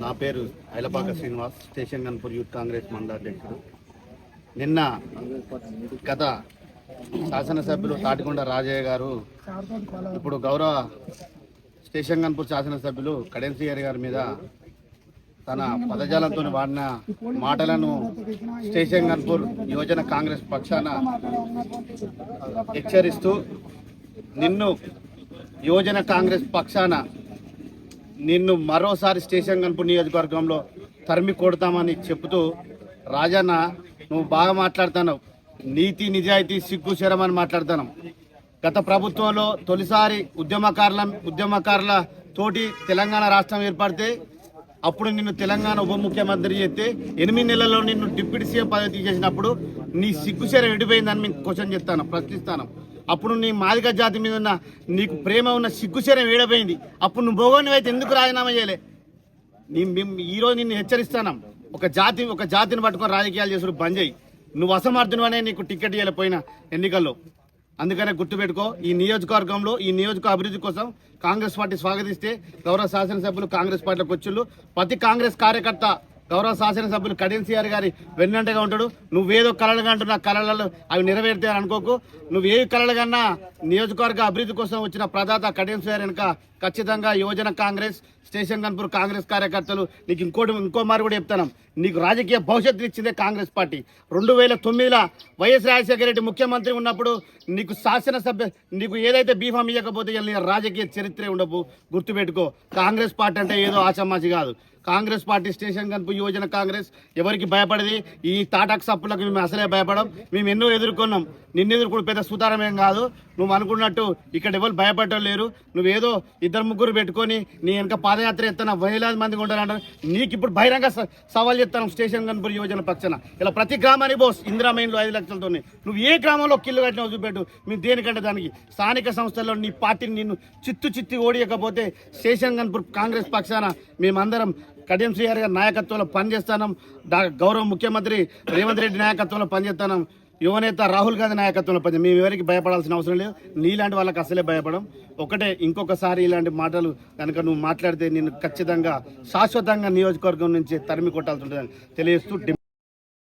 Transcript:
నా పేరు Ailapaka Srinivas station Ghanpur youth Congress మండల అధ్యక్షుడు. నిన్న గత శాసనసభ్యులు తాటికొండ రాజయ్య గారు ఇప్పుడు గౌరవ స్టేషన్ గన్పూర్ శాసనసభ్యులు కడెన్సీ గారి మీద తన పదజాలంతో వాడిన మాటలను స్టేషన్ గన్పూర్ యువజన కాంగ్రెస్ పక్షాన హెచ్చరిస్తూ నిన్ను యువజన కాంగ్రెస్ పక్షాన నిన్ను మరోసారి స్టేషన్ కనుపు నియోజకవర్గంలో తరిమి కొడతామని చెబుతూ రాజన్న నువ్వు బాగా మాట్లాడుతున్నావు. నీతి నిజాయితీ సిగ్గు శరమని మాట్లాడుతున్నావు గత ప్రభుత్వంలో తొలిసారి ఉద్యమకారుల ఉద్యమకారుల తోటి తెలంగాణ రాష్ట్రం ఏర్పడితే అప్పుడు నిన్ను తెలంగాణ ఉప ముఖ్యమంత్రి చేస్తే ఎనిమిది నెలల్లో నిన్ను డిప్యూటీ సీఎం పదవి తీసేసినప్పుడు నీ సిగ్గుశరం ఎడిపోయిందని మేము క్వశ్చన్ చెప్తాను ప్రశ్నిస్తాను అప్పుడు నీ మాదిక జాతి మీద ఉన్న నీకు ప్రేమ ఉన్న సిగ్గుశరం వీడపోయింది అప్పుడు నువ్వు భోగోని అయితే ఎందుకు రాజీనామా చేయలే? నీ మేము ఈరోజు నిన్ను హెచ్చరిస్తాను. ఒక జాతి ఒక జాతిని పట్టుకొని రాజకీయాలు చేసుడు బంద్ చేయి నువ్వు అసమర్థుడు అనే నీకు టికెట్ ఇవ్వలేకపోయినా ఎన్నికల్లో. అందుకనే గుర్తుపెట్టుకో ఈ నియోజకవర్గంలో ఈ నియోజక అభివృద్ధి కోసం కాంగ్రెస్ పార్టీ స్వాగతిస్తే గౌరవ శాసనసభ్యులు కాంగ్రెస్ పార్టీలకు వచ్చుళ్ళు. ప్రతి కాంగ్రెస్ కార్యకర్త గౌరవ శాసనసభ్యులు కడెన్సీఆర్ గారి వెన్నంటగా ఉంటాడు. నువ్వేదో కళలుగా అంటున్న కళలలో అవి నెరవేరుతాయని అనుకోకు. నువ్వు ఏ కళలు కన్నా నియోజకవర్గ అభివృద్ధి కోసం వచ్చిన ప్రదాత కడెన్సీఆర్ వెనుక ఖచ్చితంగా యువజన కాంగ్రెస్ స్టేషన్ కన్పూర్ కాంగ్రెస్ కార్యకర్తలు నీకు ఇంకోటి ఇంకో మారు కూడా చెప్తాను. నీకు రాజకీయ భవిష్యత్తు ఇచ్చిందే కాంగ్రెస్ పార్టీ. రెండు వేల తొమ్మిదిలో వైఎస్ రాజశేఖర రెడ్డి ముఖ్యమంత్రి ఉన్నప్పుడు నీకు శాసనసభ్య నీకు ఏదైతే బీఫామ్ ఇవ్వకపోతే నీ రాజకీయ చరిత్రే ఉండవు గుర్తుపెట్టుకో కాంగ్రెస్ పార్టీ అంటే ఏదో ఆచమాచి కాదు. కాంగ్రెస్ పార్టీ స్టేషన్ కనుపు యువజన కాంగ్రెస్ ఎవరికి భయపడది? ఈ తాటాక్ సప్పులకు మేము అసలే భయపడం. మేము ఎన్నో ఎదుర్కొన్నాం. నిన్ను ఎదుర్కొని పెద్ద సుతారమేం కాదు. నువ్వు అనుకున్నట్టు ఇక్కడ ఎవరు భయపడటం లేరు. నువ్వేదో ఇద్దరు ముగ్గురు పెట్టుకొని నీ వెనక పాదయాత్ర ఎత్తున వేలాది మంది ఉండాలంట నీకు ఇప్పుడు బహిరంగ స- సవాల్ చెప్తాను స్టేషన్ కనుపూర్ యువజన పక్షన. ఇలా ప్రతి గ్రామానికి బోస్ ఇందిరా మెయిన్లో ఐదు లక్షలతో నువ్వు ఏ గ్రామంలో కిల్లు కట్టినావు చూపెట్టు మేము దేనికంటే దానికి. స్థానిక సంస్థల్లో నీ పార్టీని నిన్ను చిత్తు చిత్తి ఓడియకపోతే స్టేషన్ కనుపూర్ కాంగ్రెస్ పక్షాన మేమందరం కడియం శ్రీహర్ గారి నాయకత్వంలో పనిచేస్తాం డా గౌరవ ముఖ్యమంత్రి రేవంత్ రెడ్డి నాయకత్వంలో పనిచేస్తాం యువనేత రాహుల్ గాంధీ నాయకత్వంలో పని మేము ఎవరికి భయపడాల్సిన అవసరం లేదు. నీలాంటి వాళ్ళకి అసలే భయపడం. ఒకటే ఇంకొకసారి ఇలాంటి మాటలు కనుక నువ్వు మాట్లాడితే నేను ఖచ్చితంగా శాశ్వతంగా నియోజకవర్గం నుంచి తరిమి కొట్టాల్సి ఉంటుందని తెలియజేస్తూ